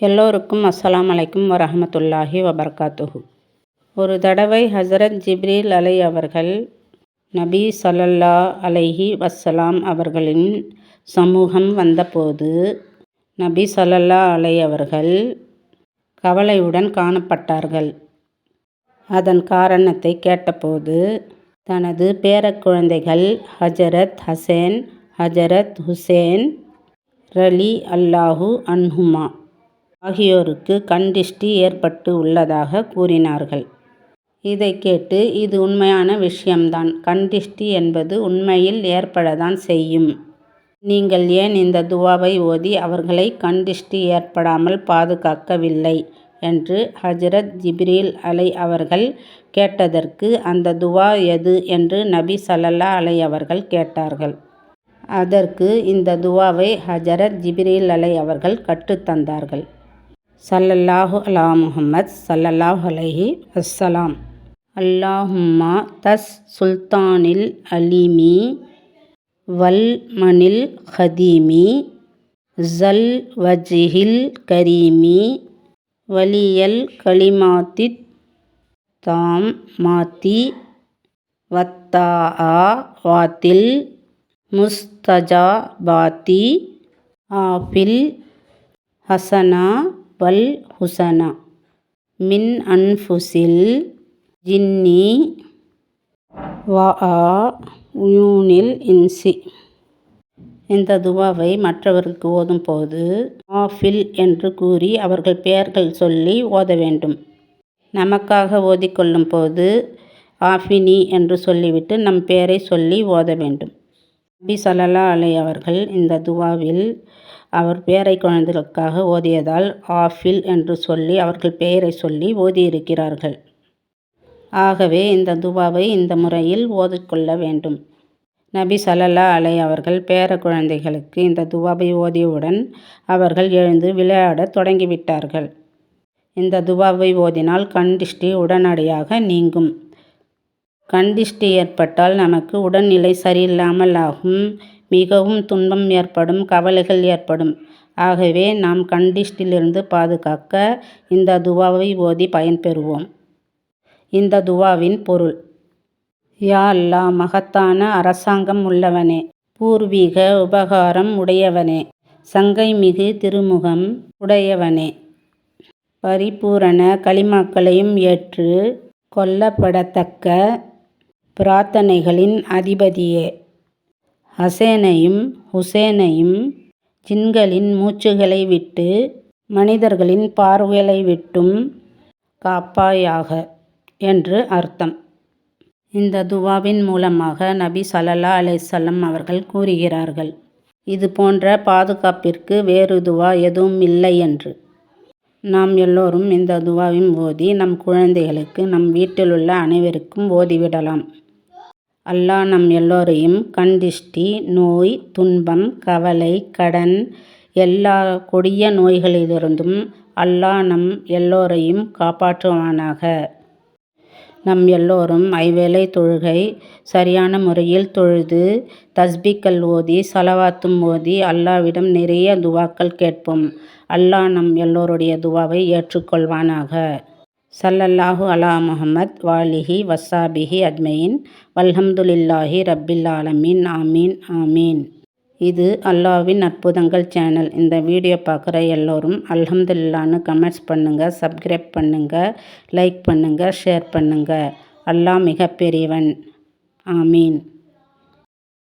எல்லோருக்கும் அஸ்ஸலாம் அலைக்கும் வரஹமத்துல்லாஹி வபர்காத்துஹு. ஒரு தடவை ஹசரத் ஜிப்ரீல் அலை அவர்கள் நபி சல்லல்லா அலைஹி வஸ்ஸலாம் அவர்களின் சமூகம் வந்தபோது நபி சல்லல்லா அலை அவர்கள் கவலையுடன் காணப்பட்டார்கள். அதன் காரணத்தை கேட்டபோது தனது பேரக்குழந்தைகள் ஹஜரத் ஹசேன் ஹஜரத் ஹுசேன் ரலி அல்லாஹு அன்ஹுமா ஆகியோருக்கு கண் திஷ்டி ஏற்பட்டு உள்ளதாக கூறினார்கள். இதை கேட்டு இது உண்மையான விஷயம்தான். கண் திஷ்டி என்பது உண்மையில் ஏற்படத்தான் செய்யும். நீங்கள் ஏன் இந்த துவாவை ஓதி அவர்களை கண் திஷ்டி ஏற்படாமல் பாதுகாக்கவில்லை? என்று ஹஜரத் ஜிப்ரீல் அலை அவர்கள் கேட்டதற்கு அந்த துவா எது? என்று நபி சல்லல்லா அலை அவர்கள் கேட்டார்கள். அதற்கு இந்த துவாவை ஹஜரத் ஜிப்ரீல் அலை அவர்கள் கற்றுத்தந்தார்கள் சல்லல்லாஹு அலா முஹம்மத் சல்லல்லாஹ் அலஹி வஸ்ஸலாம். அல்லாஹும்மா தஸ் சுல்தானில் அலிமி வல் மனில் ஹதீமி ஜல் வஜ்ஹில் கரீமி வலியல் கலிமாத்தித் தாம் மாத்தி வத்தாஆ வாத்தில் முஸ்தஜா பாத்தி ஆஃபில் ஹசனா வல் ஹுசனா. மின் அன்ஃபுஸில் ஜின்னி. வா யூனில் இன்சி. இந்த துவாவை மற்றவர்களுக்கு ஓதும்போது ஆஃபில் என்று கூறி அவர்கள் பெயர்கள் சொல்லி ஓத வேண்டும். நமக்காக ஓதிக்கொள்ளும் போது ஆஃபினி என்று சொல்லிவிட்டு நம் பெயரை சொல்லி ஓத வேண்டும். நபி ஸல்லல்லா அலை அவர்கள் இந்த துவாவில் அவர் பேரை குழந்தைகளுக்காக ஓதியதால் ஆஃபில் என்று சொல்லி அவர்கள் பெயரை சொல்லி ஓதியிருக்கிறார்கள். ஆகவே இந்த துவாவை இந்த முறையில் ஓதிக்கொள்ள வேண்டும். நபி ஸல்லல்லா அலை அவர்கள் பேர குழந்தைகளுக்கு இந்த துவாவை ஓதியவுடன் அவர்கள் எழுந்து விளையாடத் தொடங்கிவிட்டார்கள். இந்த துவாவை ஓதினால் கண் திஷ்டி உடனடியாக நீங்கும். கண் திஷ்டி ஏற்பட்டால் நமக்கு உடல்நிலை சரியில்லாமல் ஆகும் மிகவும் துன்பம் ஏற்படும் கவலைகள் ஏற்படும். ஆகவே நாம் கண்திஷ்டிலிருந்து பாதுகாக்க இந்த துவாவை ஓதி பயன்பெறுவோம். இந்த துவாவின் பொருள். யா அல்லா மகத்தான அரசாங்கம் உள்ளவனே. பூர்வீக உபகாரம் உடையவனே. சங்கை மிகு திருமுகம் உடையவனே. பரிபூரண களிமாக்களையும் ஏற்று கொல்லப்படத்தக்க பிரார்த்தனைகளின் அதிபதியே. ஹசேனையும் ஹுசேனையும் ஜின்களின் மூச்சுகளை விட்டு மனிதர்களின் பார்வைகளை விட்டும் காப்பாயாக என்று அர்த்தம். இந்த துவாவின் மூலமாக நபி ஸல்லல்லா அலைசல்லம் அவர்கள் கூறுகிறார்கள் இது போன்ற பாதுகாப்பிற்கு வேறு துவா எதுவும் இல்லை என்று. நாம் எல்லோரும் இந்த துவாவின் ஓதி நம் குழந்தைகளுக்கு நம் வீட்டிலுள்ள அனைவருக்கும் ஓதிவிடலாம். அல்லாஹ் நம் எல்லோரையும் கண் திஷ்டி நோய் துன்பம் கவலை கடன் எல்லா கொடிய நோய்களிலிருந்தும் அல்லாஹ் நம் எல்லோரையும் காப்பாற்றுவானாக. நம் எல்லோரும் ஐவேளை தொழுகை சரியான முறையில் தொழுது தஸ்பீக்கள் ஓதி சலவாத்தும் ஓதி அல்லாவிடம் நிறைய துவாக்கள் கேட்போம். அல்லாஹ் நம் எல்லோருடைய துவாவை ஏற்றுக்கொள்வானாக. சல்லல்லாஹு அலா முஹம்மத் வாலிஹி வசாபிஹி அஜ்மயின். வல்ஹம்துலில்லாஹி ரப்பில் ஆலமீன் ஆமீன் ஆமீன். இது அல்லாவின் அற்புதங்கள் சேனல். இந்த வீடியோ பார்க்குற எல்லோரும் அல்ஹம்துல்லான்னு கமெண்ட்ஸ் பண்ணுங்கள் சப்ஸ்கிரைப் பண்ணுங்கள் லைக் பண்ணுங்கள் ஷேர் பண்ணுங்கள் அல்லாஹ் மிகப்பெரியவன். ஆமீன்.